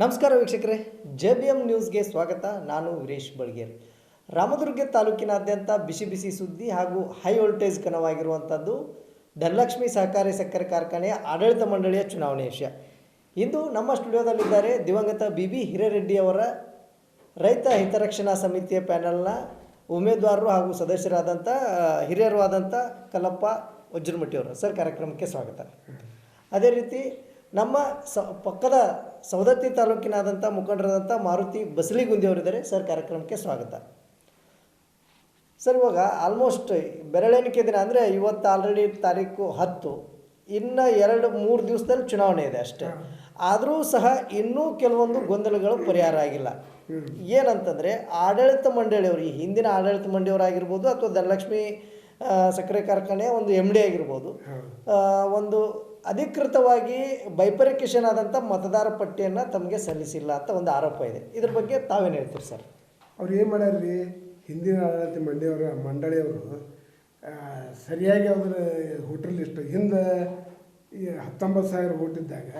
ನಮಸ್ಕಾರ ವೀಕ್ಷಕರೇ, J B M ನ್ಯೂಸ್ಗೆ ಸ್ವಾಗತ. ನಾನು ವೀರೇಶ್ ಬಳ್ಗೇರ್. ರಾಮದುರ್ಗ ತಾಲೂಕಿನಾದ್ಯಂತ ಬಿಸಿ ಬಿಸಿ ಸುದ್ದಿ ಹಾಗೂ ಹೈ ವೋಲ್ಟೇಜ್ ಕನವಾಗಿರುವಂಥದ್ದು ಧನಲಕ್ಷ್ಮಿ ಸಹಕಾರಿ ಸಕ್ಕರೆ ಕಾರ್ಖಾನೆಯ ಆಡಳಿತ ಮಂಡಳಿಯ ಚುನಾವಣೆ ವಿಷಯ. ಇಂದು ನಮ್ಮ ಸ್ಟುಡಿಯೋದಲ್ಲಿದ್ದಾರೆ ದಿವಂಗತ ಬಿ ಬಿ ಹಿರೇರೆಡ್ಡಿಯವರ ರೈತ ಹಿತರಕ್ಷಣಾ ಸಮಿತಿಯ ಪ್ಯಾನೆಲ್ನ ಉಮೇದುವಾರರು ಹಾಗೂ ಸದಸ್ಯರಾದಂಥ ಹಿರಿಯರು ಆದಂಥ ಕಲ್ಲಪ್ಪ ವಜ್ರಮಟ್ಟಿಯವರು. ಸರ್, ಕಾರ್ಯಕ್ರಮಕ್ಕೆ ಸ್ವಾಗತ. ಅದೇ ರೀತಿ ನಮ್ಮ ಸ ಪಕ್ಕದ ಸವದತ್ತಿ ತಾಲೂಕಿನಾದಂಥ ಮುಖಂಡರಾದಂಥ ಮಾರುತಿ ಬಸಲಿಗುಂದಿಯವರಿದ್ದಾರೆ. ಸರ್ ಕಾರ್ಯಕ್ರಮಕ್ಕೆ ಸ್ವಾಗತ. ಸರ್ ಇವಾಗ ಆಲ್ಮೋಸ್ಟ್ ಬೆರಳೆಣಿಕೆ ದಿನ ಅಂದರೆ ಇವತ್ತು ಆಲ್ರೆಡಿ ತಾರೀಕು ಹತ್ತು. ಇನ್ನು ಎರಡು ಮೂರು ದಿವಸದಲ್ಲಿ ಚುನಾವಣೆ ಇದೆ ಅಷ್ಟೇ. ಆದರೂ ಸಹ ಇನ್ನೂ ಕೆಲವೊಂದು ಗೊಂದಲಗಳು ಪರಿಹಾರ ಆಗಿಲ್ಲ. ಏನಂತಂದರೆ ಆಡಳಿತ ಮಂಡಳಿಯವರು ಈ ಹಿಂದಿನ ಆಡಳಿತ ಮಂಡಳಿಯವರಾಗಿರ್ಬೋದು ಅಥವಾ ಧನಲಕ್ಷ್ಮಿ ಸಕ್ಕರೆ ಕಾರ್ಖಾನೆಯ ಒಂದು ಎಂ ಡಿ ಆಗಿರ್ಬೋದು ಒಂದು ಅಧಿಕೃತವಾಗಿ ಬೈಪರಿಕೇಶನ್ ಆದಂಥ ಮತದಾರ ಪಟ್ಟಿಯನ್ನು ತಮಗೆ ಸಲ್ಲಿಸಿಲ್ಲ ಅಂತ ಒಂದು ಆರೋಪ ಇದೆ. ಇದ್ರ ಬಗ್ಗೆ ತಾವೇನು ಹೇಳ್ತೀರಿ ಸರ್? ಅವ್ರು ಏನು ಮಾಡ್ಯಾರ್ರಿ? ಹಿಂದಿನ ಆಡಳಿತ ಮಂಡಿಯವರು ಮಂಡಳಿಯವರು ಸರಿಯಾಗಿ ಅವರ ಹೋಟೆಲ್ ಲಿಸ್ಟ್ ಹಿಂದೆ ಈ ಹತ್ತೊಂಬತ್ತು ಸಾವಿರ ಓಟಿದ್ದಾಗ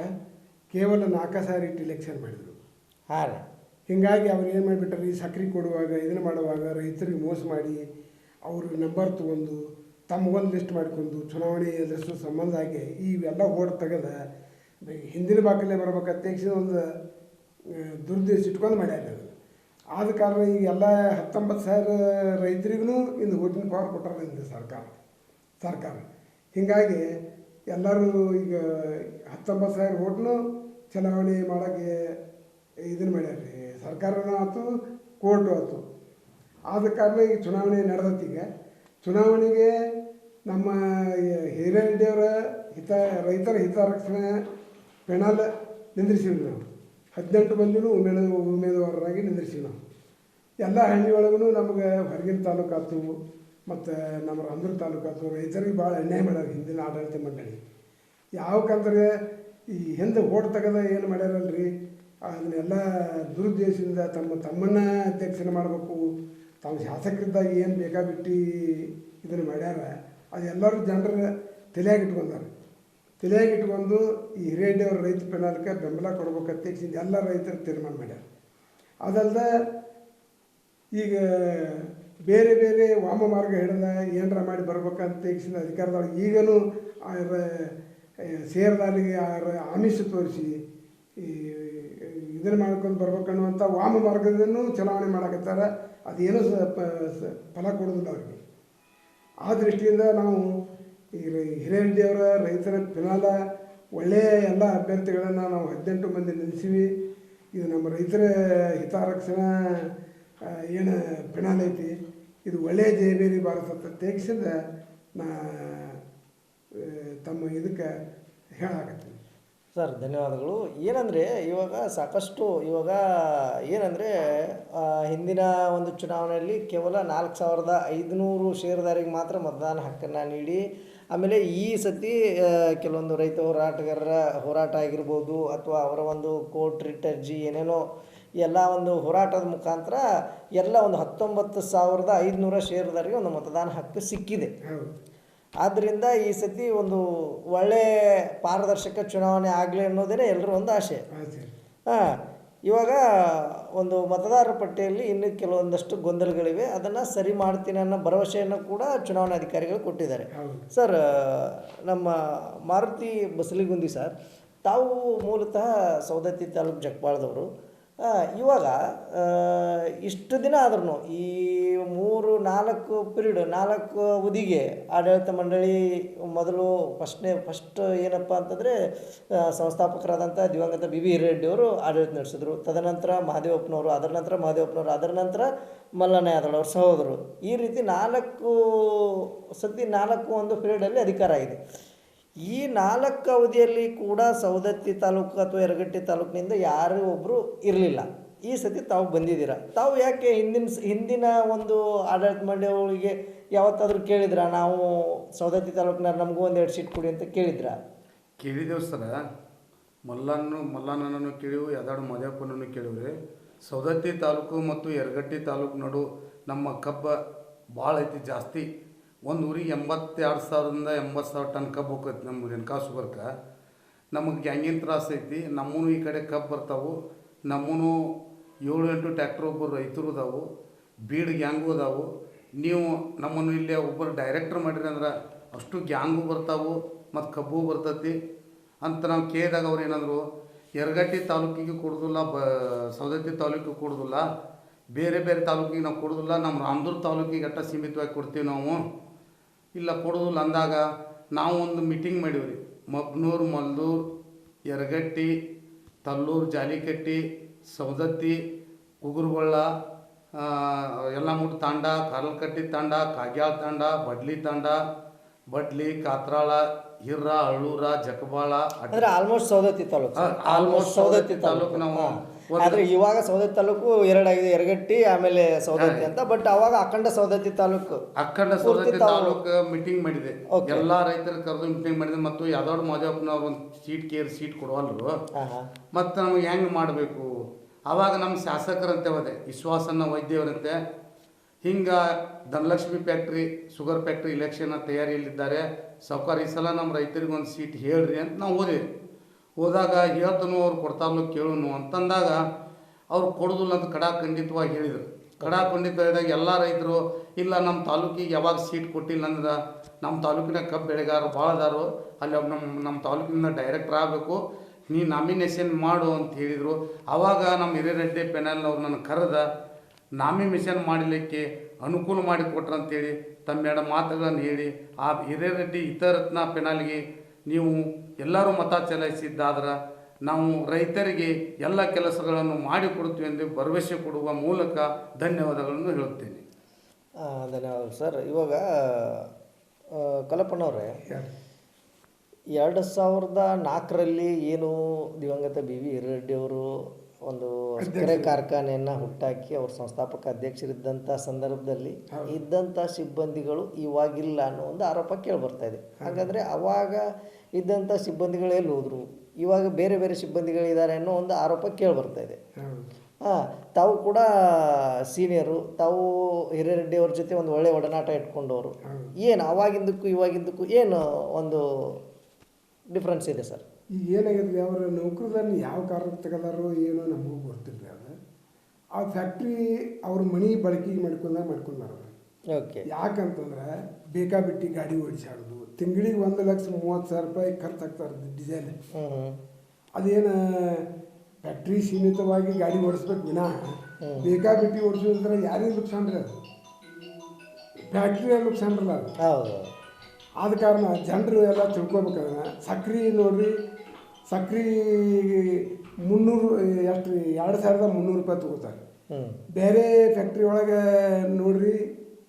ಕೇವಲ ನಾಲ್ಕು ಸಾವಿರ ಇಟ್ಟು ಇಲೆಕ್ಷನ್ ಮಾಡಿದರು. ಹಾಂ ರೀ. ಹೀಗಾಗಿ ಅವ್ರು ಏನು ಮಾಡಿಬಿಟ್ಟಾರೆ? ಈ ಸಕ್ರೆ ಕೊಡುವಾಗ ಇದನ್ನು ಮಾಡುವಾಗ ರೈತರಿಗೆ ಮೋಸ ಮಾಡಿ ಅವರು ನಂಬರ್ ತೊಗೊಂಡು ತಮಗೊಂದು ಲಿಸ್ಟ್ ಮಾಡ್ಕೊಂಡು ಚುನಾವಣೆ ಎದುರಿಸೋ ಸಂಬಂಧ ಆಗಿ ಇವೆಲ್ಲ ಓಟ್ ತೆಗೆದ ಹಿಂದಿನ ಬಾಕಲ್ಲೇ ಬರಬೇಕು ಅಧ್ಯಕ್ಷ ಒಂದು ದುರ್ದೇಶ ಇಟ್ಕೊಂಡು ಮಾಡ್ಯಾರ ಆದ ಕಾರಣ ಈಗ ಎಲ್ಲ ಹತ್ತೊಂಬತ್ತು ಸಾವಿರ ರೈತರಿಗೂ ಇನ್ನು ಓಟಿನ ಪವರ್ ಕೊಟ್ಟಾರ ಇಂದು ಸರ್ಕಾರ ಸರ್ಕಾರ. ಹೀಗಾಗಿ ಎಲ್ಲರೂ ಈಗ ಹತ್ತೊಂಬತ್ತು ಸಾವಿರ ಓಟ್ನು ಚಲಾವಣೆ ಮಾಡೋಕ್ಕೆ ಇದನ್ನು ಮಾಡ್ಯಾರ್ರಿ. ಸರ್ಕಾರನೂ ಆಯ್ತು ಕೋರ್ಟು ಆಯ್ತು ಆದ ಕಾರಣ ಈಗ ಚುನಾವಣೆ ನಡೆದತ್ತೀಗ ಚುನಾವಣೆಗೆ ನಮ್ಮ ಹಿರೇರೆಡ್ಡಿಯವರ ಹಿತ, ರೈತರ ಹಿತರಕ್ಷಣೆ ಪೆಣಲ್ ನಿಂದ್ರಿಸಿವಿ ನಾವು. ಹದಿನೆಂಟು ಮಂದಿನೂ ಉಮೇದ, ಉಮೇದುವಾರರಾಗಿ ನಿಂದ್ರಿಸಿವಿ ನಾವು. ಎಲ್ಲ ಹಳ್ಳಿ ಒಳಗೂ ನಮಗೆ ಹೊರಗಿನ ತಾಲೂಕಾತು ಮತ್ತು ನಮ್ಮ ರಂಧ್ರ ತಾಲೂಕಾತು ರೈತರಿಗೆ ಭಾಳ ಅನ್ಯಾಯ ಮಾಡ್ಯಾರ ಹಿಂದಿನ ಆಡಳಿತ ಮಂಡಳಿ. ಯಾವಕ್ಕಂದ್ರೆ ಈ ಹಿಂದೆ ಓಟ್ ತೆಗೆದ ಏನು ಮಾಡ್ಯಾರಲ್ರಿ? ಅದನ್ನೆಲ್ಲ ದುರುದ್ದೇಶದಿಂದ ತಮ್ಮ, ತಮ್ಮನ್ನ ಅಧ್ಯಕ್ಷನ ಮಾಡಬೇಕು. ತಾವು ಶಾಸಕರಿದ್ದಾಗ ಏನು ಬೇಕಾಬಿಟ್ಟು ಇದನ್ನು ಮಾಡ್ಯಾರ? ಅದೆಲ್ಲರೂ ಜನರ ತಲೆಯಾಗಿ ಇಟ್ಕೊಂಡಾರೆ ತಲೆಯಾಗಿ ಇಟ್ಕೊಂಡು ಈ ಹಿರೇಡಿಯವ್ರ ರೈತ ಪೆನಾಲ್ಕೆ ಬೆಂಬಲ ಕೊಡ್ಬೇಕಂತ ಎಲ್ಲ ರೈತರು ತೀರ್ಮಾನ ಮಾಡ್ಯಾರ. ಅದಲ್ಲದೆ ಈಗ ಬೇರೆ ಬೇರೆ ವಾಮ ಮಾರ್ಗ ಹಿಡಿದ ಏನರ ಮಾಡಿ ಬರ್ಬೇಕಂತ ತಕ್ಷಣ ಅಧಿಕಾರದೊಳಗೆ ಈಗಲೂ ಆ ರ- ಸೇರ್ದಾರಿಗೆ ಆ ಆಮಿಷ ತೋರಿಸಿ, ಈ, ಇದನ್ನು ಮಾಡ್ಕೊಂಡು ಬರ್ಬೇಕನ್ನುವಂಥ ವಾಮ ಮಾರ್ಗದನ್ನು ಚಲಾವಣೆ ಮಾಡಕತ್ತಾರೆ. ಅದೇನೂ ಸ- ಫಲ ಕೊಡೋದಿಲ್ಲ ಅವ್ರಿಗೆ. ಆ ದೃಷ್ಟಿಯಿಂದ ನಾವು ಈ ಹಿರೇರೆಡ್ಡಿಯವರ ರೈತರ ಪಿನಾಲ ಒಳ್ಳೆಯ ಎಲ್ಲ ಅಭ್ಯರ್ಥಿಗಳನ್ನು ನಾವು ಹದಿನೆಂಟು ಮಂದಿ ನಿಲ್ಲಿಸೀವಿ. ಇದು ನಮ್ಮ ರೈತರ ಹಿತಾರಕ್ಷಣಾ ಏನು ಪಿನಾಲ್ ಐತಿ. ಇದು ಒಳ್ಳೆಯ ಜಯಬೇರಿ ಭಾರತ ಪ್ರತ್ಯೇಕಿಸಿದ ನಾ ತಮ್ಮ ಇದಕ್ಕೆ ಹೇಳಾಕತ್ತೀನಿ. ಸರ್, ಧನ್ಯವಾದಗಳು. ಏನಂದರೆ, ಇವಾಗ ಸಾಕಷ್ಟು, ಇವಾಗ ಏನಂದರೆ ಹಿಂದಿನ ಒಂದು ಚುನಾವಣೆಯಲ್ಲಿ ಕೇವಲ ನಾಲ್ಕು ಸಾವಿರದ ಐದುನೂರು ಷೇರುದಾರಿಗೆ ಮಾತ್ರ ಮತದಾನ ಹಕ್ಕನ್ನು ನೀಡಿ, ಆಮೇಲೆ ಈ ಸತಿ ಕೆಲವೊಂದು ರೈತ ಹೋರಾಟಗಾರರ ಹೋರಾಟ ಆಗಿರ್ಬೋದು, ಅಥವಾ ಅವರ ಒಂದು ಕೋರ್ಟ್ ರಿಟ್ ಅರ್ಜಿ ಏನೇನೋ ಎಲ್ಲ ಒಂದು ಹೋರಾಟದ ಮುಖಾಂತರ ಎಲ್ಲ ಒಂದು ಹತ್ತೊಂಬತ್ತು ಸಾವಿರದ ಐದುನೂರ ಷೇರುದಾರಿಗೆ ಒಂದು ಮತದಾನ ಹಕ್ಕು ಸಿಕ್ಕಿದೆ. ಆದ್ದರಿಂದ ಈ ಸತಿ ಒಂದು ಒಳ್ಳೆ ಪಾರದರ್ಶಕ ಚುನಾವಣೆ ಆಗಲಿ ಅನ್ನೋದೇ ಎಲ್ಲರೂ ಒಂದು ಆಶೆ ಹಾಂ ಇವಾಗ ಒಂದು ಮತದಾರರ ಪಟ್ಟಿಯಲ್ಲಿ ಇನ್ನೂ ಕೆಲವೊಂದಷ್ಟು ಗೊಂದಲಗಳಿವೆ. ಅದನ್ನು ಸರಿ ಮಾಡ್ತೀನಿ ಅನ್ನೋ ಭರವಸೆಯನ್ನು ಕೂಡ ಚುನಾವಣಾ ಅಧಿಕಾರಿಗಳು ಕೊಟ್ಟಿದ್ದಾರೆ. ಸರ್ ನಮ್ಮ ಮಾರುತಿ ಬಸಲಿಗುಂದಿ ಸರ್ ತಾವು ಮೂಲತಃ ಸೌದತ್ತಿ ತಾಲೂಕು ಜಗಪಾಳದವರು ಆ, ಇವಾಗ ಇಷ್ಟು ದಿನ ಆದ್ರೂ ಈ ಮೂರು, ನಾಲ್ಕು ಪಿರಿಯಡ್ ನಾಲ್ಕು ಅವಧಿಗೆ ಆಡಳಿತ ಮಂಡಳಿ ಮೊದಲು ಫಸ್ಟ್ನೇ ಫಸ್ಟ್ ಏನಪ್ಪ ಅಂತಂದರೆ ಸಂಸ್ಥಾಪಕರಾದಂಥ ದಿವಂಗತ ಬಿ ವಿ ಅವರು ಆಡಳಿತ ನಡೆಸಿದ್ರು. ತದನಂತರ ಮಹಾದೇವಪ್ಪನವರು, ಅದರ ನಂತರ ಮಹಾದೇವಪ್ಪನವರು, ಅದರ ನಂತರ ಯಾದವ್ ಅವ್ರ ಸಹೋದರು ಈ ರೀತಿ ನಾಲ್ಕು, ಸತಿ ನಾಲ್ಕು ಒಂದು ಪೀರಿಯಡಲ್ಲಿ ಅಧಿಕಾರ ಆಗಿದೆ. ಈ ನಾಲ್ಕು ಅವಧಿಯಲ್ಲಿ ಕೂಡ ಸವದತ್ತಿ ತಾಲೂಕು ಅಥವಾ ಯರಗಟ್ಟಿ ತಾಲೂಕಿನಿಂದ ಯಾರೂ ಒಬ್ಬರು ಇರಲಿಲ್ಲ. ಈ ಸತಿ ತಾವು ಬಂದಿದ್ದೀರ? ತಾವು ಯಾಕೆ ಹಿಂದಿನ ಹಿಂದಿನ ಒಂದು ಆಡಳಿತ ಮಂಡಳಿಗೆ ಯಾವತ್ತಾದರೂ ಕೇಳಿದ್ರ? ನಾವು ಸವದತ್ತಿ ತಾಲೂಕಿನ ನಮಗೂ ಒಂದು ಎರಡು ಸೀಟ್ ಕೊಡಿ ಅಂತ ಕೇಳಿದ್ರ? ಕೇಳಿದೆವು ಸರ. ಮಲ್ಲನ್ನು, ಮಲ್ಲಣ್ಣನನ್ನು ಕೇಳಿವು ಯದಾಡು ಮದೇಪನನ್ನು ಕೇಳಿವ್ರಿ ಸೌದತ್ತಿ ತಾಲೂಕು ಮತ್ತು ಯರಗಟ್ಟಿ ತಾಲೂಕು ನಡು ನಮ್ಮ ಕಬ್ಬ ಭಾಳ ಐತಿ ಜಾಸ್ತಿ. ಒಂದು ಊರಿಗೆ ಎಂಬತ್ತೆರಡು ಸಾವಿರದಿಂದ ಎಂಬತ್ತು ಸಾವಿರ ಟನ್ ಕಬ್ಬು ಹೋಗೈತಿ ನಮ್ಮ ಊರಿನ ಸುಗರ್ಕ ನಮಗೆ ಗ್ಯಾಂಗಿನ ತ್ರಾಸ ಐತಿ ನಮ್ಮೂ ಈ ಕಡೆ ಕಬ್ಬು ಬರ್ತಾವೆ ನಮ್ಮೂ ಏಳು ಎಂಟು ಟ್ಯಾಕ್ಟ್ರ್ ಒಬ್ಬರು ರೈತರು ಅದಾವು, ಬೀಡ್ ಗ್ಯಾಂಗು ಅದಾವು. ನೀವು ನಮ್ಮನ್ನು ಇಲ್ಲಿ ಒಬ್ಬರು ಡೈರೆಕ್ಟ್ರ್ ಮಾಡಿರಿ ಅಂದ್ರೆ ಅಷ್ಟು ಗ್ಯಾಂಗು ಬರ್ತಾವೆ ಮತ್ತು ಕಬ್ಬು ಬರ್ತೈತಿ ಅಂತ ನಾವು ಕೇಳಿದಾಗ ಅವ್ರು ಏನಂದರು, ಯರಗಟ್ಟಿ ತಾಲೂಕಿಗೆ ಕೊಡೋದಿಲ್ಲ, ಬ ಸವದತ್ತಿ ತಾಲೂಕಿಗೆ ಕೊಡೋದಿಲ್ಲ, ಬೇರೆ ಬೇರೆ ತಾಲೂಕಿಗೆ ನಾವು ಕೊಡೋದಿಲ್ಲ, ನಮ್ಮ ರಾಮದುರ್ಗ ತಾಲೂಕಿಗೆ ಅಟ್ಟ ಸೀಮಿತವಾಗಿ ಕೊಡ್ತೀವಿ ನಾವು. ಇಲ್ಲ ಕೊಡೋದಿಲ್ಲ ಅಂದಾಗ ನಾವು ಒಂದು ಮೀಟಿಂಗ್ ಮಾಡೀವಿ ರೀ ಮಗ್ನೂರು ಮಲ್ದೂರು ಯರಗಟ್ಟಿ ತಲ್ಲೂರು ಜಾಲಿಕಟ್ಟಿ ಸೌದತ್ತಿ ಎಲ್ಲ ಮುಟ್ಟು ತಾಂಡ ಕರ್ಲಕಟ್ಟಿ ತಾಂಡ ಕಾಗ್ಯಾಳ ತಾಂಡ ಬಡ್ಲಿ ತಾಂಡ ಬಡ್ಲಿ ಕಾತ್ರಾಳ ಹಿರ್ರ ಅಳ್ಳೂರ ಜಕಬಾಳ ಆಲ್ಮೋಸ್ಟ್ ಸೌದತ್ತಿ ತಾಲೂಕು. ಆಲ್ಮೋಸ್ಟ್ ಸೌದತ್ತಿ ತಾಲೂಕು ನಾವು. ಆದ್ರೆ ಇವಾಗ ಸೌದತ್ತಿ ತಾಲೂಕು ಎರಡಾಗಿದೆ ಎರಗಟ್ಟಿ ಆಮೇಲೆ ಸೌದತ್ತಿ ಅಂತ ಬಟ್ ಅವಾಗ ಅಖಂಡ ಸೌದತ್ತಿ ತಾಲೂಕು. ಅಖಂಡ ಸೌದತ್ತಿ ತಾಲೂಕು. ಮೀಟಿಂಗ್ ಮಾಡಿದೆ. ಎಲ್ಲಾ ರೈತರ ಕರೆದು ಮೀಟಿಂಗ್ ಮಾಡಿದೆ ಮತ್ತು ಯಾದವ್ ಮಾದೇವಪ್ಪನವ್ರು ಒಂದು ಸೀಟ್ ಕೇರ್ ಸೀಟ್ ಕೊಡುವಲ್ರು. ಮತ್ತ ನಮ್ಗೆ ಹೆಂಗ್ ಮಾಡ್ಬೇಕು? ಅವಾಗ ನಮ್ಮ ಶಾಸಕರಂತೆ ಹೋದೆ ವಿಶ್ವಾಸನ ವೈದ್ಯವರಂತೆ. ಹಿಂಗ Dhanalakshmi factory sugar factory election ತಯಾರಿಯಲ್ಲಿದ್ದಾರೆ. ಸಾವುಕಾರ ಈ ಸಲ ನಮ್ಮ ರೈತರಿಗೆ ಒಂದು ಸೀಟ್ ಹೇಳ್ರಿ ಅಂತ ನಾವು ಹೋದೆವು. ಹೋದಾಗ ಹೇಳ್ತನು ಅವ್ರು ಕೊಡ್ತಾರಲ್ಲೋ ಕೇಳೋನು ಅಂತಂದಾಗ ಅವ್ರು ಕೊಡೋದಿಲ್ಲ ಅಂತ ಕಡಾ ಖಂಡಿತವಾಗಿ ಹೇಳಿದರು. ಕಡಾ ಖಂಡಿತ ಎಲ್ಲ ರೈತರು, ಇಲ್ಲ ನಮ್ಮ ತಾಲೂಕಿಗೆ ಯಾವಾಗ ಸೀಟ್ ಕೊಟ್ಟಿಲ್ಲ ಅಂದ್ರೆ ನಮ್ಮ ತಾಲೂಕಿನ ಕಬ್ಬು ಬೆಳೆಗಾರರು ಭಾಳ ಅದಾರು, ಅಲ್ಲಿ ನಮ್ಮ ನಮ್ಮ ತಾಲೂಕಿನಿಂದ ಡೈರೆಕ್ಟರ್ ಆಗಬೇಕು, ನೀ ನಾಮಿನೇಷನ್ ಮಾಡು ಅಂತ ಹೇಳಿದರು. ಆವಾಗ ನಮ್ಮ ಹಿರೇರೆಡ್ಡಿ ಪೆನಲ್ನವ್ರು ನನ್ನ ಕರೆದ ನಾಮಿನೇಷನ್ ಮಾಡಲಿಕ್ಕೆ ಅನುಕೂಲ ಮಾಡಿಕೊಟ್ರಂತೇಳಿ ತಮ್ಮೆರಡು ಮಾತುಗಳನ್ನು ಹೇಳಿ, ಆ ಹಿರೇರೆಡ್ಡಿ ಹಿತರತ್ನ ಪೆನಾಲ್ಗೆ ನೀವು ಎಲ್ಲರೂ ಮತ ಚಲಾಯಿಸಿದ್ದಾದ್ರೆ ನಾವು ರೈತರಿಗೆ ಎಲ್ಲ ಕೆಲಸಗಳನ್ನು ಮಾಡಿಕೊಡುತ್ತೀವಿ ಎಂದು ಭರವಸೆ ಕೊಡುವ ಮೂಲಕ ಧನ್ಯವಾದಗಳನ್ನು ಹೇಳುತ್ತೇನೆ. ಧನ್ಯವಾದ ಸರ್. ಇವಾಗ ಕಲ್ಪನವ್ರೆ ಎರಡು ಸಾವಿರದ ನಾಲ್ಕರಲ್ಲಿ ಏನು ದಿವಂಗತ ಬಿ ವಿ ಹಿರಡ್ಡಿ ಅವರು ಒಂದು ಸಕ್ಕರೆ ಕಾರ್ಖಾನೆಯನ್ನು ಹುಟ್ಟಾಕಿ ಅವ್ರ ಸಂಸ್ಥಾಪಕ ಅಧ್ಯಕ್ಷರಿದ್ದಂಥ ಸಂದರ್ಭದಲ್ಲಿ ಇದ್ದಂಥ ಸಿಬ್ಬಂದಿಗಳು ಇವಾಗಿಲ್ಲ ಅನ್ನೋ ಒಂದು ಆರೋಪ ಕೇಳಿ ಬರ್ತಾ ಇದೆ ಹಾಗಾದರೆ ಅವಾಗ ಇದ್ದಂಥ ಸಿಬ್ಬಂದಿಗಳು ಎಲ್ಲಿ ಹೋದ್ರು? ಇವಾಗ ಬೇರೆ ಬೇರೆ ಸಿಬ್ಬಂದಿಗಳಿದ್ದಾರೆ ಅನ್ನೋ ಒಂದು ಆರೋಪ ಕೇಳಿ ಬರ್ತಾ ಇದೆ ಹಾಂ ತಾವು ಕೂಡ ಸೀನಿಯರು ತಾವು ಹಿರೇರೆಡ್ಡಿ ಅವ್ರ ಜೊತೆ ಒಂದು ಒಳ್ಳೆ ಒಡನಾಟ ಇಟ್ಕೊಂಡವರು. ಏನು ಅವಾಗಿಂದಕ್ಕೂ ಇವಾಗಿಂದಕ್ಕೂ ಏನು ಒಂದು ಡಿಫ್ರೆನ್ಸ್ ಇದೆ ಸರ್? ಈಗ ಏನಾಗಿದೆ ಅವರ ನೌಕರದನ್ನು ಯಾವ ಕಾರಣಕ್ಕೆ ತೆಗೆದಾರೋ ಏನೋ ನಮಗೂ ಗೊತ್ತಿಲ್ಲ ಅದು. ಆ ಫ್ಯಾಕ್ಟ್ರಿ ಅವ್ರ ಮನಿ ಬಳಕೆಗೆ ಮಾಡ್ಕೊಂಡಾಗ ಮಾಡ್ಕೊಂಡಾರ ಓಕೆ ಯಾಕಂತಂದ್ರೆ ಬೇಕಾಬಿಟ್ಟಿ ಗಾಡಿ ಓಡಿಸಾಡೋದು. ತಿಂಗಳಿಗೆ ಒಂದು ಲಕ್ಷ ಮೂವತ್ತು ಸಾವಿರ ರೂಪಾಯಿ ಖರ್ಚಾಗ್ತಾರೆ ಡಿಸೇಲ್ ಅದೇನು ಫ್ಯಾಕ್ಟ್ರಿ ಸೀಮಿತವಾಗಿ ಗಾಡಿ ಓಡಿಸ್ಬೇಕು ವಿನಾ. ಬೇಕಾಬಿಟ್ಟಿ ಓಡಿಸೋದ್ರೆ ಯಾರಿಗೆ ನುಕ್ಸಾನ್ ರೀ ಅದು. ಫ್ಯಾಕ್ಟ್ರಿಯ ನುಕ್ಸಾನ್ ಅದು. ಆದ ಕಾರಣ ಜನರು ಎಲ್ಲ ತಿಳ್ಕೊಬೇಕಾದ್ರೆ ಸಕ್ರಿ ನೋಡ್ರಿ ಸಕ್ರೆ ಮುನ್ನೂರು ಎಷ್ಟು ರೀ ಎರಡು ಸಾವಿರದ ಮುನ್ನೂರು ರೂಪಾಯಿ ತಗೋತಾರೆ. ಬೇರೆ ಫ್ಯಾಕ್ಟ್ರಿ ಒಳಗೆ ನೋಡ್ರಿ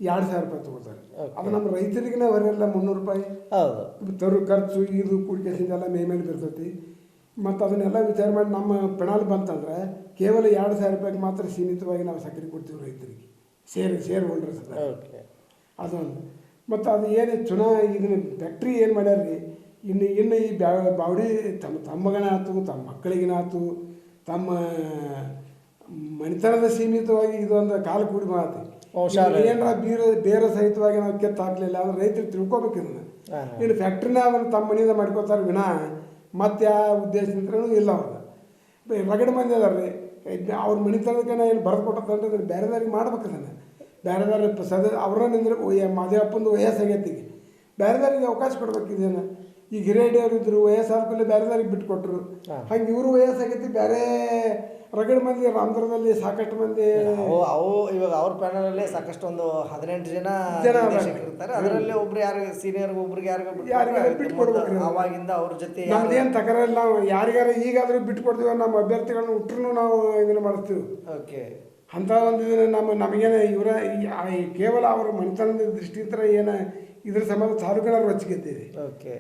ಎರಡು ಸಾವಿರ ರೂಪಾಯಿ ತಗೋತಾರೆ. ಅದು ನಮ್ಮ ರೈತರಿಗಿನ ಬರಲ್ಲ ಮುನ್ನೂರು ರೂಪಾಯಿ. ಹೌದು. ತರು ಖರ್ಚು ಇದು ಕೂಡಿಕೆಸಿಂದೆಲ್ಲ ಮೇ ಮೇಲೆ ಬರ್ತೈತಿ. ಮತ್ತು ಅದನ್ನೆಲ್ಲ ವಿಚಾರ ಮಾಡಿ ನಮ್ಮ ಪೆಣಾಲ್ ಬಂತಂದ್ರೆ ಕೇವಲ ಎರಡು ಸಾವಿರ ರೂಪಾಯಿಗೆ ಮಾತ್ರ ಸೀಮಿತವಾಗಿ ನಾವು ಸಕ್ಕರೆ ಕೊಡ್ತೀವಿ ರೈತರಿಗೆ. ಶೇರ್ ಶೇರ್ ಹೋಲ್ಡರ್ಸ್ ಅದೊಂದು. ಮತ್ತು ಅದು ಏನು ಚುನಾ ಇದನ್ನ ಫ್ಯಾಕ್ಟ್ರಿ ಏನು ಮಾಡ್ಯಾರ್ರಿ? ಇನ್ನು ಇನ್ನು ಈ ಬ್ಯಾ ಬಾವಡಿ ತಮ್ಮ ತಮ್ಮಗನ ಆಯ್ತು ತಮ್ಮ ಮಕ್ಕಳಿಗಿನ ತಮ್ಮ ಮನೆತನದ ಸೀಮಿತವಾಗಿ ಇದೊಂದು ಕಾಲು ಕೂಡಿ ಮಾತು. ಏನರ ಬೀರ ಬೇರೆ ಸಹಿತವಾಗಿ ನಾವು ಕೆತ್ತ ಹಾಕ್ಲಿಲ್ಲ ಅಂದ್ರೆ ರೈತರು ತಿಳ್ಕೊಬೇಕು ಇದನ್ನ. ಇನ್ನು ಫ್ಯಾಕ್ಟ್ರಿನ ಅದನ್ನು ತಮ್ಮ ಮನೆಯಿಂದ ಮಾಡ್ಕೋತಾರೆ ವಿನಾ ಮತ್ತೆ ಆ ಉದ್ದೇಶ ಇಲ್ಲ ಅವ್ರದ್ದು ರಗಡ ಮಂದಿ ಅದಾರ ರೀ. ಅವ್ರ ಮನೆತನಕ್ಕೆ ಏನು ಬರೆದು ಕೊಟ್ಟಂದ್ರೆ ಅದನ್ನು ಬೇರೆದವ್ರಿಗೆ ಮಾಡ್ಬೇಕು ಅದನ್ನು. ಬೇರೆದವ್ರ ಸದ ಅವ್ರ ನಿಂದ್ರೆ ಮಾದೇವಪ್ಪಂದು ವಯಸ್ಸಾಗೈತಿ ಬೇರೆದವ್ರಿಗೆ ಅವಕಾಶ ಕೊಡ್ಬೇಕು ಇದನ್ನು. ಈಗ ಹಿರೇಡಿಯವ್ರು ಇದ್ರು ವಯಸ್ಸಾದ್ಮೇಲೆ ಬೇರೆದವ್ರಿಗೆ ಬಿಟ್ಕೊಟ್ರು. ಹಂಗೆ ಇವರು ವಯಸ್ಸಾಗೈತಿ ಬೇರೆ ರಗಡ ಮಂದಿ ರಾಮದುರ್ಗದಲ್ಲಿ ಸಾಕಷ್ಟು ಮಂದಿ. ಓ ಅವು ಇವಾಗ ಅವ್ರ ಪ್ಯಾನಲಲ್ಲೇ ಸಾಕಷ್ಟು ಒಂದು ಹದಿನೆಂಟು ಜನ ಜನ ಇರ್ತಾರೆ. ಅದರಲ್ಲಿ ಒಬ್ರು ಯಾರು ಸೀನಿಯರ್ ಒಬ್ರಿಗೆ ಯಾರಿಗೂ ಅದು. ಅವಾಗಿಂದ ಅವ್ರ ಜೊತೆ ಅದೇನು ತಕರಲ್ಲ ನಾವು ಯಾರಿಗಾರ ಈಗಾದರೂ ಬಿಟ್ಕೊಡ್ತೀವಿ ನಮ್ಮ ಅಭ್ಯರ್ಥಿಗಳನ್ನ ಉಟ್ಟರು ನಾವು ಇದನ್ನು ಮಾಡ್ತೀವಿ ಓಕೆ. ಅಂಥ ಒಂದು ನಮ್ಮ ನಮಗೇನೆ ಇವರ ಈ- ಕೇವಲ ಅವರ ಮನೆತನದ ದೃಷ್ಟಿಯಿಂದ ಏನು ಇದ್ರ ಸಂಬಂಧ ತಾಲೂಕಿನವ್ರು ರೊಚ್ಚಿಗೆದ್ದೀವಿ ಓಕೆ.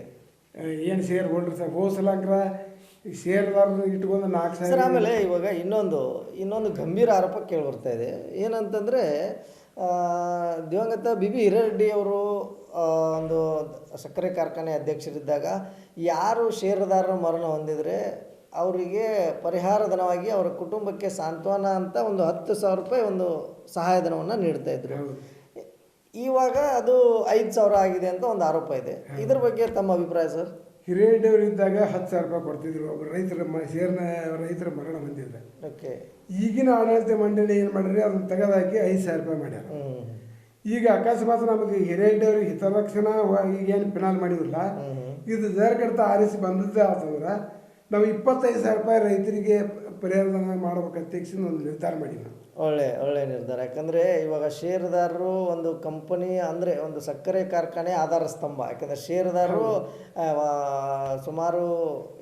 ಏನು ಶೇರ್ ಹೋಲ್ಡ್ರಿ ಸರ್? ಹೋದ ಸಲಾಂಕ್ರ ಈ ಶೇರ್ದಾರರು ಇಟ್ಕೊಂಡು ನಾಲ್ಕು ಸರ್ ಸಾವಿರ ಆಮೇಲೆ ಇವಾಗ ಇನ್ನೊಂದು ಇನ್ನೊಂದು ಗಂಭೀರ ಆರೋಪ ಕೇಳಿ ಬರ್ತಾ ಇದೆ. ಏನಂತಂದರೆ ದಿವಂಗತ ಬಿ ಬಿ ಹಿರೇರೆಡ್ಡಿ ಅವರು ಒಂದು ಸಕ್ಕರೆ ಕಾರ್ಖಾನೆ ಅಧ್ಯಕ್ಷರಿದ್ದಾಗ ಯಾರು ಷೇರುದಾರರ ಮರಣ ಹೊಂದಿದರೆ ಅವರಿಗೆ ಪರಿಹಾರ ಧನವಾಗಿ ಅವರ ಕುಟುಂಬಕ್ಕೆ ಸಾಂತ್ವನ ಅಂತ ಒಂದು ಹತ್ತು ಸಾವಿರ ರೂಪಾಯಿ ಒಂದು ಸಹಾಯಧನವನ್ನು ನೀಡ್ತಾ ಇದ್ರು. ಹೌದು. ಇವಾಗ ಅದು ಐದು ಸಾವಿರ ಆಗಿದೆ ಅಂತ ಒಂದು ಆರೋಪ ಇದೆ. ಇದ್ರ ಬಗ್ಗೆ ತಮ್ಮ ಅಭಿಪ್ರಾಯ ಸರ್? ಹಿರಿಯಡಿಯವರು ಇದ್ದಾಗ ಹತ್ತು ಸಾವಿರ ರೂಪಾಯಿ ಕೊಡ್ತಿದ್ರು. ಒಬ್ಬರು ರೈತರ ಮ ಶೇರ್ನ ರೈತರ ಮರಣ ಬಂದಿದ್ದ ಓಕೆ. ಈಗಿನ ಆಡಳಿತ ಮಂಡಳಿ ಏನು ಮಾಡ್ರಿ ಅದನ್ನ ತೆಗೆದಾಕಿ ಐದು ಸಾವಿರ ರೂಪಾಯಿ ಮಾಡ್ಯಾರ. ಈಗ ಅಕಸ್ಮಾತ್ ನಮಗೆ ಹಿರಿಯಡಿಯವರು ಹಿತರಕ್ಷಣಾ ಈಗ ಏನು ಪಿನಾಲ್ ಮಾಡಿದ್ರಲ್ಲ ಇದು ಜರ್ ಕಡಿತ ಆರಿಸಿ ಬಂದದ್ದೇ ಆತಂದ್ರೆ ನಾವು ಇಪ್ಪತ್ತೈದು ಸಾವಿರ ರೂಪಾಯಿ ರೈತರಿಗೆ ಪರಿಹಾರಧನ ಮಾಡ್ಬೇಕಂತ ಒಂದು ನಿರ್ಧಾರ ನಾವು ಒಳ್ಳೆ ಒಳ್ಳೆ ನಿರ್ಧಾರ. ಯಾಕಂದರೆ ಇವಾಗ ಷೇರುದಾರರು ಒಂದು ಕಂಪನಿ ಅಂದರೆ ಒಂದು ಸಕ್ಕರೆ ಕಾರ್ಖಾನೆ ಆಧಾರ ಸ್ತಂಭ. ಯಾಕಂದರೆ ಷೇರುದಾರರು ಸುಮಾರು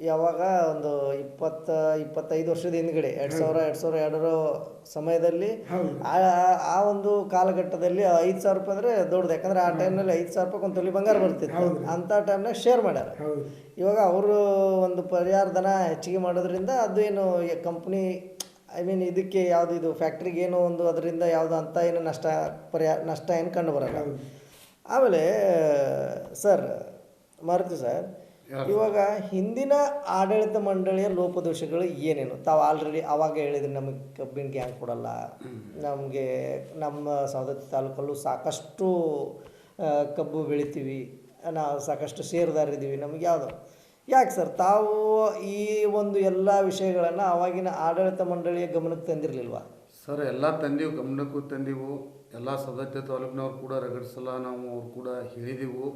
ಯಾವಾಗ ಒಂದು ಇಪ್ಪತ್ತ ಇಪ್ಪತ್ತೈದು ವರ್ಷದ ಹಿಂದ್ಗಡೆ ಎರಡು ಸಾವಿರ ಎರಡು ಸಾವಿರ ಎರಡರ ಸಮಯದಲ್ಲಿ ಆ ಆ ಒಂದು ಕಾಲಘಟ್ಟದಲ್ಲಿ ಐದು ಸಾವಿರ ರೂಪಾಯಿ ಅಂದರೆ ದೊಡ್ಡದು. ಯಾಕಂದರೆ ಆ ಟೈಮ್ನಲ್ಲಿ ಐದು ಸಾವಿರ ರೂಪಾಯಿ ಒಂದು ತೊಲಿ ಬಂಗಾರ ಬರ್ತಿತ್ತು. ಅಂಥ ಟೈಮ್ನಾಗ ಶೇರ್ ಮಾಡ್ಯಾರ. ಇವಾಗ ಅವರು ಒಂದು ಪರಿಹಾರ ಧನ ಹೆಚ್ಚಿಗೆ ಮಾಡೋದ್ರಿಂದ ಅದು ಏನು ಕಂಪ್ನಿ ಐ ಮೀನ್ ಇದಕ್ಕೆ ಯಾವುದು ಇದು? ಫ್ಯಾಕ್ಟ್ರಿಗೆ ಏನೋ ಒಂದು ಅದರಿಂದ ಯಾವುದು ಅಂತ ಏನು ನಷ್ಟ ಪರಿಹಾರ ನಷ್ಟ ಏನು ಕಂಡು ಬರಲ್ಲ ಆಮೇಲೆ ಸರ್ ಮಾರುತಿ ಸರ್ ಇವಾಗ ಹಿಂದಿನ ಆಡಳಿತ ಮಂಡಳಿಯ ಲೋಪದೋಷಗಳು ಏನೇನು? ತಾವು ಆಲ್ರೆಡಿ ಅವಾಗ ಹೇಳಿದ್ರೆ ನಮಗೆ ಕಬ್ಬಿನ ಗ್ಯಾಂಗ್ ಕೊಡಲ್ಲ. ನಮಗೆ ನಮ್ಮ ಸವದತ್ತಿ ತಾಲೂಕಲ್ಲೂ ಸಾಕಷ್ಟು ಕಬ್ಬು ಬೆಳಿತೀವಿ. ನಾವು ಸಾಕಷ್ಟು ಸೇರಿದಾರಿದ್ದೀವಿ ನಮಗೆ ಯಾವುದು? ಯಾಕೆ ಸರ್? ತಾವು ಈ ಒಂದು ಎಲ್ಲ ವಿಷಯಗಳನ್ನು ಅವಾಗಿನ ಆಡಳಿತ ಮಂಡಳಿಯ ಗಮನಕ್ಕೆ ತಂದಿರಲಿಲ್ವಾ? ಸರ್ ಎಲ್ಲ ತಂದೀವು ಗಮನಕ್ಕೂ ತಂದೀವು. ಎಲ್ಲ ಸದಸ್ಯ ತಾಲೂಕಿನವ್ರು ಕೂಡ ರಗಡಿಸಲ್ಲ ನಾವು ಅವ್ರು ಕೂಡ ಹೇಳಿದೆವು.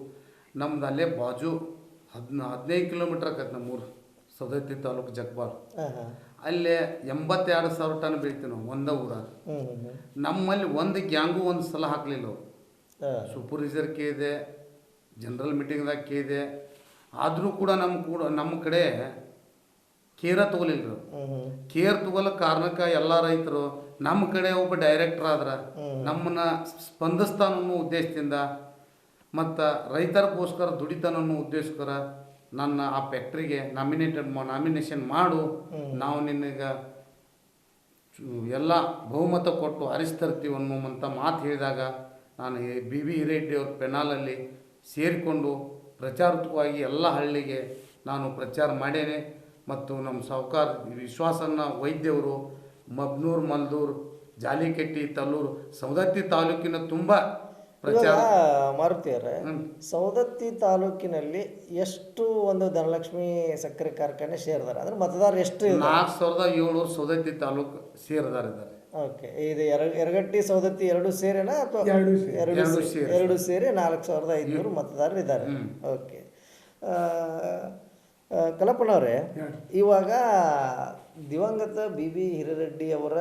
ನಮ್ದು ಅಲ್ಲೇ ಬಾಜು ಹದಿನ ಹದಿನೈದು ಕಿಲೋಮೀಟ್ರ್ ಆಕೈತೆ ನಮ್ಮೂರು ಸದತ್ತಿ ತಾಲೂಕು ಜಗ್ಬಾಲ್ ಅಲ್ಲೇ ಎಂಬತ್ತೆರಡು ಸಾವಿರ ಟನ್ ಬೆಳಿತೀವಿ ನಾವು ಒಂದೇ ಊರಾಗ. ನಮ್ಮಲ್ಲಿ ಒಂದು ಗ್ಯಾಂಗು ಒಂದು ಸಲ ಹಾಕಲಿಲ್ಲ ಅವ್ರು. ಸೂಪರ್ವೈಸರ್ ಕೇಳಿದೆ ಜನರಲ್ ಮೀಟಿಂಗ್ದಾಗ ಕೇಳಿದೆ ಆದರೂ ಕೂಡ ನಮ್ಮ ಕೂಡ ನಮ್ಮ ಕಡೆ ಕೇರ ಹ್ಞೂ ಕೇರ್ ತಗೊಲ್ಲ ಕಾರಣಕ್ಕ ಎಲ್ಲ ರೈತರು ನಮ್ಮ ಕಡೆ ಒಬ್ಬ ಡೈರೆಕ್ಟರ್ ಆದ್ರ ನಮ್ಮನ್ನ ಸ್ಪಂದಿಸ್ತಾನ ಅನ್ನೋ ಉದ್ದೇಶದಿಂದ ಮತ್ತು ರೈತರಿಗೋಸ್ಕರ ದುಡಿತಾನ ಅನ್ನೋ ಉದ್ದೇಶಕ್ಕೋಸ್ಕರ ನನ್ನ ಆ ಫ್ಯಾಕ್ಟ್ರಿಗೆ ನಾಮಿನೇಟೆಡ್ ನಾಮಿನೇಷನ್ ಮಾಡು. ನಾವು ನಿನಗೆ ಎಲ್ಲ ಬಹುಮತ ಕೊಟ್ಟು ಅರಿಸ್ತರ್ತೀವಿ ಅಂತ ಮಾತು ಹೇಳಿದಾಗ ನಾನು ಬಿ ಬಿ ಹಿರೇಡ್ಡಿ ಅವ್ರ ಪೆನಾಲಲ್ಲಿ ಸೇರಿಕೊಂಡು ಪ್ರಚಾರತ್ವವಾಗಿ ಎಲ್ಲ ಹಳ್ಳಿಗೆ ನಾನು ಪ್ರಚಾರ ಮಾಡೇನೆ ಮತ್ತು ನಮ್ಮ ಸಾಹುಕಾರ ವಿಶ್ವಾಸನ್ನ ವೈದ್ಯವರು ಮಬ್ನೂರ್ ಮಲ್ದೂರ್ ಜಾಲಿಕೆಟ್ಟಿ ತಲ್ಲೂರು ಸವದತ್ತಿ ತಾಲೂಕಿನ ತುಂಬ ಪ್ರಚಾರ. ಮಾರುತಿಯವರೇ ಸವದತ್ತಿ ತಾಲೂಕಿನಲ್ಲಿ ಎಷ್ಟು ಒಂದು ಧನಲಕ್ಷ್ಮಿ ಸಕ್ಕರೆ ಕಾರ್ಖಾನೆ ಸೇರಿದಾರೆ? ಅಂದ್ರೆ ಮತದಾರರು ಎಷ್ಟು ನಾಲ್ಕು ಸಾವಿರದ ಏಳ್ನೂರು ಸವದತ್ತಿ ತಾಲೂಕು ಸೇರಿದಾರಿದ್ದಾರೆ. ಓಕೆ ಇದು ಎರಡು ಎರಗಟ್ಟಿ ಸೌದತ್ತಿ ಎರಡು ಸೇರೇನಾ ಅಥವಾ ಎರಡು ಸೇರಿ. ಎರಡು ಎರಡು ಸೇರಿ. ಎರಡು ಸೇರಿ ನಾಲ್ಕು ಸಾವಿರದ ಐದುನೂರು ಮತದಾರರು ಇದ್ದಾರೆ. ಓಕೆ ಕಲಪನವರೇ ಹೇಳಿ. ಇವಾಗ ದಿವಂಗತ ಬಿ ಬಿ ಹಿರೇರೆಡ್ಡಿ ಅವರ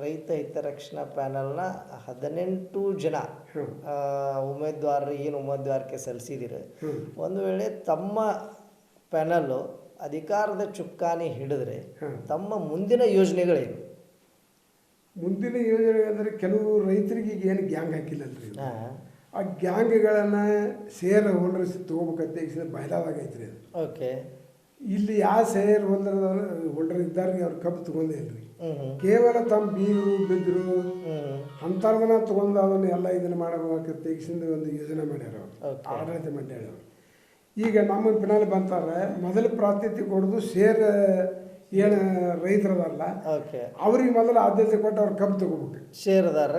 ರೈತ ಹಿತರಕ್ಷಣಾ ಪ್ಯಾನಲ್ನ ಹದಿನೆಂಟು ಜನ ಹ್ಮ್. ಆ, ಉಮೇದ್ವಾರರು ಏನು ಉಮೇದ್ವಾರಕ್ಕೆ ಸಲ್ಲಿಸಿದಿರಿ. ಒಂದು ವೇಳೆ ತಮ್ಮ ಪ್ಯಾನಲ್ಲು ಅಧಿಕಾರದ ಚುಕ್ಕಾಣಿ ಹಿಡಿದ್ರೆ ತಮ್ಮ ಮುಂದಿನ ಯೋಜನೆಗಳೇನು ಮುಂದಿನ ಯೋಜನೆ ಅಂದರೆ ಕೆಲವು ರೈತರಿಗೆ ಈಗ ಏನು ಗ್ಯಾಂಗ್ ಹಾಕಿಲ್ಲಲ್ರಿ ಇವ್ರು. ಹಾಂ. ಆ ಗ್ಯಾಂಗ್ಗಳನ್ನು ಸೇರ್ ಹೋಲ್ಡರ್ಸ್ ತೊಗೋಬೇಕಂತ ಈಗ ಬಯಲಾದಾಗ ರೀ ಅದು. ಓಕೆ. ಇಲ್ಲಿ ಯಾವ ಸೇರ್ ಹೋಲ್ಡರ್ ಹೋಲ್ಡರ್ ಇದ್ದಾರೆ ಅವ್ರು ಕಬ್ಬು ತೊಗೊಂಡೇ ಇಲ್ರಿ. ಕೇವಲ ತಮ್ಮ ಬೀರು ಬಿದ್ದರು ಹ್ಞೂ ಅಂಥವ್ರನ್ನ ತಗೊಂಡು ಅದನ್ನ ಎಲ್ಲ ಇದನ್ನು ಮಾಡಬೇಕಂತ ತೆಗಿಸಿಂದ ಒಂದು ಯೋಜನೆ ಮಾಡ್ಯಾರ ಅವರು. ಆಡಳಿತ ಮಾಡ್ಯಾರ ಅವರು. ಈಗ ನಮ್ಮ ಪಿನಾಲಿ ಬಂತಾರೆ ಮೊದಲು ಪ್ರಾತಿನಿಧ್ಯ ಕೊಡೋದು ಸೇರ್ ಏನು ರೈತರದಲ್ಲ ಓಕೆ ಅವ್ರಿಗೆ ಮೊದಲು ಆದ್ಯತೆ ಕೊಟ್ಟು ಅವ್ರು ಕಬ್ಬು ತಗೋಬೇಕು. ಷೇರುದಾರ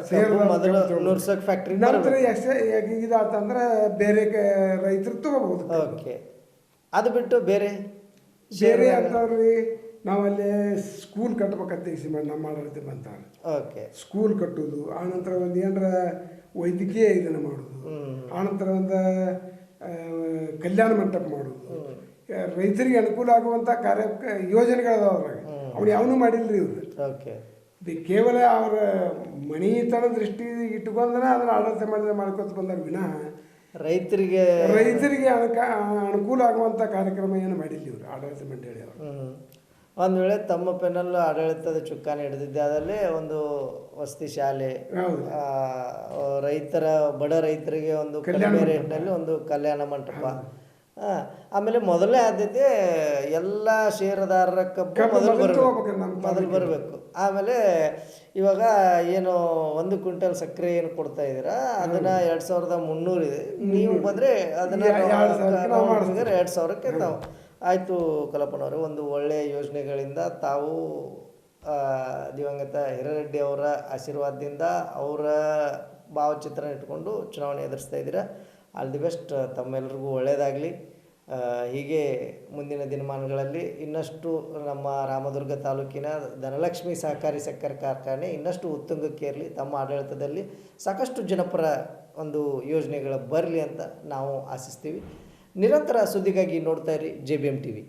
ಮೊದಲು. ನುರ್ಸಕ್ ಫ್ಯಾಕ್ಟ್ರಿ ನಂತರ ಎಷ್ಟೇ ಇದಾತಂದ್ರೆ ಬೇರೆ ರೈತರು ತಗೋಬಹುದು ಓಕೆ ಅದು ಬಿಟ್ಟು ಬೇರೆ? ಬೇರೆ ಅಂತವ್ರಿ ನಾವಲ್ಲಿ ಸ್ಕೂಲ್ ಕಟ್ಬೇಕಂತ ಸಿಮಣ್ಣ ನಮ್ಮ ಆಡಳಿತ ಬಂತಾರೆ ಓಕೆ ಸ್ಕೂಲ್ ಕಟ್ಟೋದು ಆನಂತರ ಒಂದು ಏನರ ವೈದ್ಯಕೀಯ ಇದನ್ನು ಮಾಡೋದು. ಆನಂತರ ಒಂದು ಕಲ್ಯಾಣ ಮಂಟಪ ಮಾಡೋದು. ರೈತರಿಗೆ ಅನುಕೂಲ ಆಗುವಂಥ ಕಾರ್ಯ ಯೋಜನೆಗಳದಾವ ಅದ್ರಾಗ. ಅವ್ನು ಯಾವನು ಮಾಡಿಲ್ರಿ ಇವ್ರು. ಓಕೆ. ಇದು ಕೇವಲ ಅವರ ಮಣಿತನ ದೃಷ್ಟಿ ಇಟ್ಕೊಂಡ್ರೆ ಅದನ್ನ ಆಡಳಿತ ಮಾಡಿದ್ರೆ ಮಾಡ್ಕೊತ ಬಂದಾರ ವಿನಃ ರೈತರಿಗೆ ರೈತರಿಗೆ ಅನುಕ ಅನುಕೂಲ ಆಗುವಂಥ ಕಾರ್ಯಕ್ರಮ ಏನು ಮಾಡಿಲ್ಲ ಇವರು ಆಡಳಿತ ಮಂಡಳಿ ಅವರು. ಒಂದು ವೇಳೆ ತಮ್ಮ ಪೆನಲ್ ಆಡಳಿತದ ಚುಕ್ಕಾಣಿ ಹಿಡಿದಿದ್ದೆ ಅದರಲ್ಲಿ ಒಂದು ವಸತಿ ಶಾಲೆ ರೈತರ ಬಡ ರೈತರಿಗೆ ಒಂದು ಕಲ್ಯಾಣ ಕಡಿಮೆ ಮಂಟಪ. ರೇಟ್ನಲ್ಲಿ ಒಂದು ಕಲ್ಯಾಣ ಮಂಟಪ. ಆಮೇಲೆ ಮೊದಲನೇ ಆದ್ಯತೆ ಎಲ್ಲ ಷೇರುದಾರರ ಕಬ್ಬು ಮೊದಲು ಬರಬೇಕು. ಮೊದಲು ಬರಬೇಕು. ಆಮೇಲೆ ಇವಾಗ ಏನು ಒಂದು ಕ್ವಿಂಟಲ್ ಸಕ್ಕರೆ ಏನು ಕೊಡ್ತಾ ಇದ್ದೀರಾ? ಅದನ್ನ ಎರಡ್ ಸಾವಿರದ ಮುನ್ನೂರು ಇದೆ. ನೀವು ಬಂದ್ರೆ ಅದನ್ನ ಎರಡ್ ಸಾವಿರಕ್ಕೆ ತಾವು. ಆಯಿತು ಕಲ್ಪನವರು ಒಂದು ಒಳ್ಳೆಯ ಯೋಜನೆಗಳಿಂದ ತಾವು ದಿವಂಗತ ಹಿರರೆಡ್ಡಿ ಅವರ ಆಶೀರ್ವಾದದಿಂದ ಅವರ ಭಾವಚಿತ್ರ ಇಟ್ಕೊಂಡು ಚುನಾವಣೆ ಎದುರಿಸ್ತಾ ಇದ್ದೀರಾ? ಆಲ್ ದಿ ಬೆಸ್ಟ್ ತಮ್ಮೆಲ್ರಿಗೂ ಒಳ್ಳೆಯದಾಗಲಿ ಹೀಗೆ ಮುಂದಿನ ದಿನಮಾನಗಳಲ್ಲಿ ಇನ್ನಷ್ಟು ನಮ್ಮ ರಾಮದುರ್ಗ ತಾಲೂಕಿನ ಧನಲಕ್ಷ್ಮಿ ಸಹಕಾರಿ ಸಕ್ಕರೆ ಕಾರ್ಖಾನೆ ಇನ್ನಷ್ಟು ಉತ್ತುಂಗಕ್ಕೇರಲಿ ತಮ್ಮ ಆಡಳಿತದಲ್ಲಿ ಸಾಕಷ್ಟು ಜನಪರ ಒಂದು ಯೋಜನೆಗಳು ಬರಲಿ ಅಂತ ನಾವು ಆಶಿಸ್ತೀವಿ. ನಿರಂತರ ಸುದ್ದಿಗಾಗಿ ನೋಡ್ತಾ ಇರಿ, J B M T V